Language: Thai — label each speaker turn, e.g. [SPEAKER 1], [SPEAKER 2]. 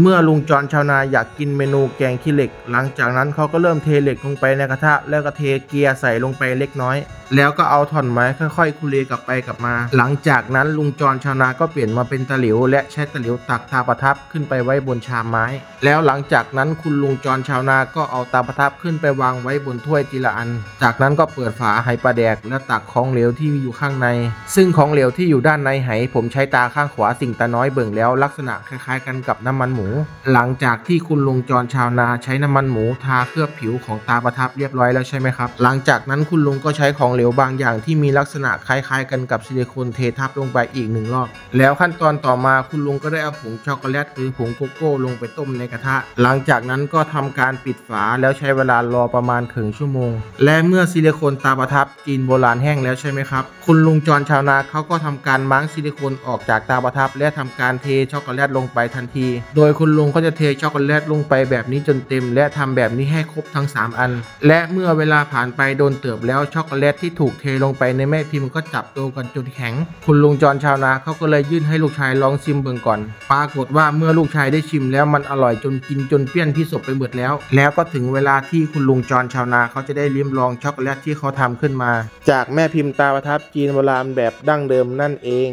[SPEAKER 1] เมื่อลุงจรชาวนาอยากกินเมนูแกงขี้เหล็ก หลังจากนั้นเขาก็เริ่มเทเหล็กลงไปในกระทะ แล้วก็เทเกียร์ใส่ลงไปเล็กน้อย แล้วก็เอาท่อนไม้ค่อยๆคุเลกลับไปกลับมา หลังจากนั้นลุงจรชาวนาก็เปลี่ยนมาเป็นตะหลิว และใช้ตะหลิวตักตาประทับขึ้นไปไว้บนชามไม้ แล้วหลังจากนั้นคุณลุงจรชาวนาก็เอาตาประทับขึ้นไปวางไว้บนถ้วยทีละอัน จากนั้นก็เปิดฝาไหปลาแดก และตักของเหลวที่อยู่ข้างใน ซึ่งของเหลวที่อยู่ด้านในไหผมใช้ตาข้างขวาสิ่งตาน้อยเบิ่งแล้วลักษณะคล้ายๆ กันกับน้ำมันหมูหลังจากที่คุณลุงจรชาวนาใช้น้ำมันหมูทาเคลือบผิวของตาประทับเรียบร้อยแล้วใช่ไหมครับ หลังจากนั้นคุณลุงก็ใช้ของเหลวบางอย่างที่มีลักษณะคล้ายๆ กันกับซิลิโคนเททับลงไปอีกหนึ่งรอบ แล้วขั้นตอนต่อมาคุณลุงก็ได้เอาผงช็อกโกแลตหรือผงโกโก้ลงไปต้มในกระทะ หลังจากนั้นก็ทำการปิดฝาแล้วใช้เวลารอประมาณครึ่งชั่วโมง และเมื่อซิลิโคนตาประทับจีนโบราณแห้งแล้วใช่ไหมครับคุณลุงจรชาวนาเขาก็ทำการม้งซิลิโคนออกจากตาประทับ และทำการเทช็อกโกแลตลงไปทันที โดยคุณลุงก็จะเทช็อกโกแลตลงไปแบบนี้จนเต็ม และทำแบบนี้ให้ครบทั้ง 3 อัน และเมื่อเวลาผ่านไปโดนเติบแล้วช็อกโกแลตที่ถูกเทลงไปในแม่พิมพ์ก็จับตัวกันจนแข็ง คุณลุงจรชาวนาเขาก็เลยยื่นให้ลูกชายลองชิมเบิ่งก่อน ปรากฏว่าเมื่อลูกชายได้ชิมแล้วมันอร่อยจนกินจนเปี้ยนที่ศพไปหมดแล้ว แล้วก็ถึงเวลาที่คุณลุงจรชาวนาเขาจะได้ลิ้มลองช็อกโกแลตที่เขาทำขึ้นมา จากแม่พิมพ์ตาประทับจีนโบราณแบบดั้งเดิมนั่นเอง